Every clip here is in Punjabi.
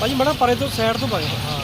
ਭਾਜੀ ਮੜਾ ਪਰੇ ਤੋਂ ਸਾਈਡ ਤੋਂ ਹਾਂ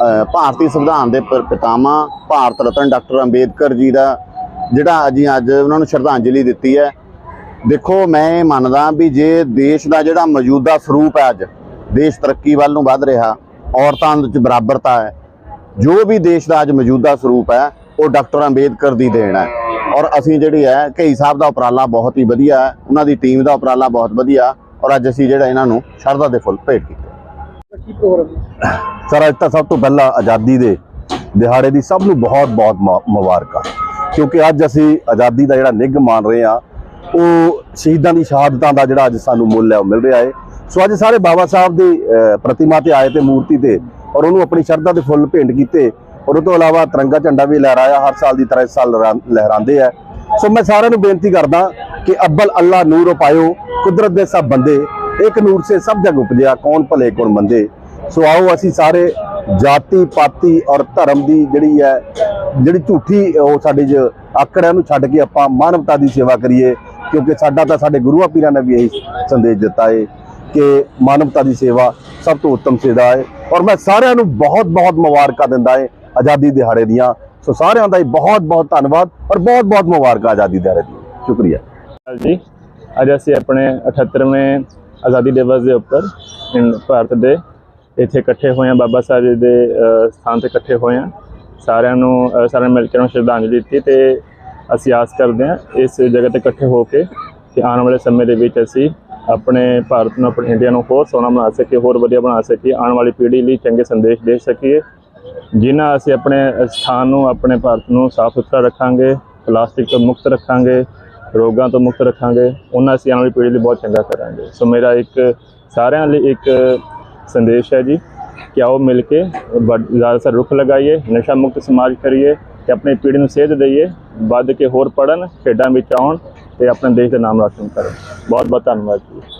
ਅ, ਭਾਰਤੀ ਸੰਵਿਧਾਨ ਦੇ ਪਿਤਾਮਾ ਭਾਰਤ ਰਤਨ ਡਾਕਟਰ ਅੰਬੇਦਕਰ ਜੀ ਦਾ ਜਿਹੜਾ ਅਸੀਂ ਅੱਜ ਉਹਨਾਂ ਨੂੰ ਸ਼ਰਧਾਂਜਲੀ ਦਿੱਤੀ ਹੈ। ਦੇਖੋ ਮੈਂ ਇਹ ਮੰਨਦਾ ਵੀ ਜੇ ਦੇਸ਼ ਦਾ ਜਿਹੜਾ ਮੌਜੂਦਾ ਸਰੂਪ ਹੈ ਅੱਜ ਦੇਸ਼ ਤਰੱਕੀ ਵੱਲ ਨੂੰ ਵੱਧ ਰਿਹਾ ਔਰਤਾਂ ਵਿੱਚ ਬਰਾਬਰਤਾ ਹੈ ਜੋ ਵੀ ਦੇਸ਼ ਦਾ ਅੱਜ ਮੌਜੂਦਾ ਸਰੂਪ ਹੈ ਉਹ ਡਾਕਟਰ ਅੰਬੇਦਕਰ ਦੀ ਦੇਣ ਹੈ। ਔਰ ਅਸੀਂ ਜਿਹੜੀ ਹੈ ਕਈ ਸਾਹਿਬ ਦਾ ਉਪਰਾਲਾ ਬਹੁਤ ਹੀ ਵਧੀਆ ਹੈ ਉਹਨਾਂ ਦੀ ਟੀਮ ਦਾ ਉਪਰਾਲਾ ਬਹੁਤ ਵਧੀਆ ਔਰ ਅੱਜ ਅਸੀਂ ਜਿਹੜਾ ਇਹਨਾਂ ਨੂੰ ਸ਼ਰਧਾ ਦੇ ਫੁੱਲ ਭੇਟ ਕੀਤੇ। ਸਰ ਅੱਜ ਤਾਂ ਸਭ ਤੋਂ ਪਹਿਲਾਂ ਆਜ਼ਾਦੀ ਦੇ ਦਿਹਾੜੇ ਦੀ ਸਭ ਨੂੰ ਬਹੁਤ-ਬਹੁਤ ਮੁ- ਮੁਬਾਰਕਾਂ ਕਿਉਂਕਿ ਅੱਜ ਅਸੀਂ ਆਜ਼ਾਦੀ ਦਾ ਜਿਹੜਾ ਨਿੱਘ ਮਾਣ ਰਹੇ ਆ ਉਹ ਸ਼ਹੀਦਾਂ ਦੀ ਸ਼ਹਾਦਤਾਂ ਦਾ ਜਿਹੜਾ ਅੱਜ ਸਾਨੂੰ ਮੁੱਲ ਹੈ, ਉਹ ਮਿਲ ਰਿਹਾ ਹੈ। ਸੋ ਅੱਜ ਸਾਰੇ ਬਾਬਾ ਸਾਹਿਬ ਦੀ ਪ੍ਰਤਿਮਾ ਤੇ ਆਏ ਤੇ ਮੂਰਤੀ ਤੇ ਔਰ ਉਹਨੂੰ ਆਪਣੀ ਸ਼ਰਧਾ ਦੇ ਫੁੱਲ ਭੇਂਟ ਕੀਤੇ। ਔਰ ਉਹ ਤੋਂ ਇਲਾਵਾ ਤਿਰੰਗਾ ਝੰਡਾ ਵੀ ਲਹਿਰਾਇਆ, ਹਰ ਸਾਲ ਦੀ ਤਰ੍ਹਾਂ ਇਸ ਸਾਲ ਲਹਿਰਾ- ਲਹਿਰਾਉਂਦੇ ਆ। ਸੋ ਮੈਂ ਸਾਰਿਆਂ ਨੂੰ ਬੇਨਤੀ ਕਰਦਾ ਕਿ ਅੱਬਲ ਅੱਲਾ ਨੂਰ ਪਾਇਓ, ਕੁਦਰਤ ਦੇ ਸਭ ਬੰਦੇ, ਇੱਕ ਨੂਰ ਸੇ ਸਭ ਜਗ ਉਪਜਿਆ, ਕੌਣ ਭਲੇ, ਕੌਣ ਮੰਦੇ। ਸੋ ਆਓ ਅਸੀਂ ਸਾਰੇ ਜਾਤੀ, ਪਾਤੀ ਔਰ ਧਰਮ ਦੀ ਜਿਹੜੀ ਹੈ, ਜਿਹੜੀ ਝੂਠੀ ਉਹ ਸਾਡੇ 'ਚ ਆਕੜਿਆਂ ਨੂੰ ਛੱਡ ਕੇ ਆਪਾਂ ਮਾਨਵਤਾ ਦੀ ਸੇਵਾ ਕਰੀਏ। ਕਿਉਂਕਿ ਸਾਡਾ ਤਾਂ ਸਾਡੇ ਗੁਰੂਆਂ ਪੀਰਾਂ ਨੇ ਵੀ ਇਹੀ ਸੰਦੇਸ਼ ਦਿੱਤਾ ਹੈ ਕਿ ਮਾਨਵਤਾ ਦੀ ਸੇਵਾ ਸਭ ਤੋਂ ਉੱਤਮ ਸੇਵਾ ਹੈ ਔਰ ਮੈਂ ਸਾਰਿਆਂ ਨੂੰ ਬਹੁਤ ਬਹੁਤ ਮੁਬਾਰਕਾਂ ਦਿੰਦਾ ਹਾਂ ਆਜ਼ਾਦੀ ਦਿਹਾੜੇ ਦੀਆਂ। ਸੋ ਸਾਰਿਆਂ ਦਾ ਹੀ ਬਹੁਤ ਬਹੁਤ ਧੰਨਵਾਦ ਔਰ ਬਹੁਤ ਬਹੁਤ ਮੁਬਾਰਕਾਂ ਆਜ਼ਾਦੀ ਦਿਹਾੜੇ ਦੀਆਂ। ਸ਼ੁਕਰੀਆ। ਜੀ। ਅੱਜ ਅਸੀਂ ਆਪਣੇ 78ਵੇਂ ਆਜ਼ਾਦੀ ਦਿਵਸ ਦੇ ਉੱਪਰ ਭਾਰਤ ਦੇ ਇੱਥੇ ਇਕੱਠੇ ਹੋਏ ਹਾਂ, ਬਾਬਾ ਸਾਹਿਬ ਜੀ ਦੇ ਸਥਾਨ ਤੇ ਇਕੱਠੇ ਹੋਏ ਹਾਂ। ਸਾਰਿਆਂ ਨੂੰ ਸਾਰਿਆਂ ਨੇ ਮਿਲ ਕੇ ਉਹਨਾਂ ਨੂੰ ਸ਼ਰਧਾਂਜਲੀ ਦਿੱਤੀ ਤੇ ਅਸੀਂ ਆਸ ਕਰਦੇ ਹਾਂ ਇਸ ਜਗ੍ਹਾ ਤੇ ਇਕੱਠੇ ਹੋ ਕੇ ਕਿ ਆਉਣ ਵਾਲੇ ਸਮੇਂ ਦੇ ਵਿੱਚ ਅਸੀਂ ਆਪਣੇ ਭਾਰਤ ਨੂੰ, ਆਪਣੇ ਇੰਡੀਆ ਨੂੰ ਹੋਰ ਸੋਹਣਾ ਬਣਾ ਸਕੀਏ, ਹੋਰ ਵਧੀਆ ਬਣਾ ਸਕੀਏ, ਆਉਣ ਵਾਲੀ ਪੀੜ੍ਹੀ ਲਈ ਚੰਗੇ ਸੰਦੇਸ਼ ਦੇ ਸਕੀਏ। ਜਿਨ੍ਹਾਂ ਅਸੀਂ ਆਪਣੇ ਸਥਾਨ ਨੂੰ, ਆਪਣੇ ਭਾਰਤ ਨੂੰ ਸਾਫ਼ ਸੁਥਰਾ ਰੱਖਾਂਗੇ, ਪਲਾਸਟਿਕ ਤੋਂ ਮੁਕਤ ਰੱਖਾਂਗੇ, ਰੋਗਾਂ ਤੋਂ ਮੁਕਤ ਰੱਖਾਂਗੇ ਉਹਨਾਂ ਅਸੀਂ ਆਉਣ ਵਾਲੀ ਪੀੜ੍ਹੀ ਲਈ ਬਹੁਤ ਚੰਗਾ ਕਰਾਂਗੇ। ਸੋ ਮੇਰਾ ਇੱਕ, ਸਾਰਿਆਂ ਲਈ ਇੱਕ ਸੰਦੇਸ਼ ਹੈ ਜੀ, ਕਿ ਆਓ ਮਿਲ ਕੇ ਵੱਡ- ਜ਼ਿਆਦਾਤਰ ਰੁੱਖ ਲਗਾਈਏ, ਨਸ਼ਾ ਮੁਕਤ ਸਮਾਜ ਕਰੀਏ ਤੇ ਆਪਣੀ ਪੀੜ੍ਹੀ ਨੂੰ ਸੇਧ ਦਈਏ, ਵੱਧ ਕੇ ਹੋਰ ਪੜਨ ਖੇਡਾਂ ਵਿੱਚ ਆਉਣ ਤੇ ਆਪਣੇ ਦੇਸ਼ ਦਾ ਨਾਮ ਰੌਸ਼ਨ ਕਰਨ। ਬਹੁਤ ਬਹੁਤ ਧੰਨਵਾਦ ਜੀ।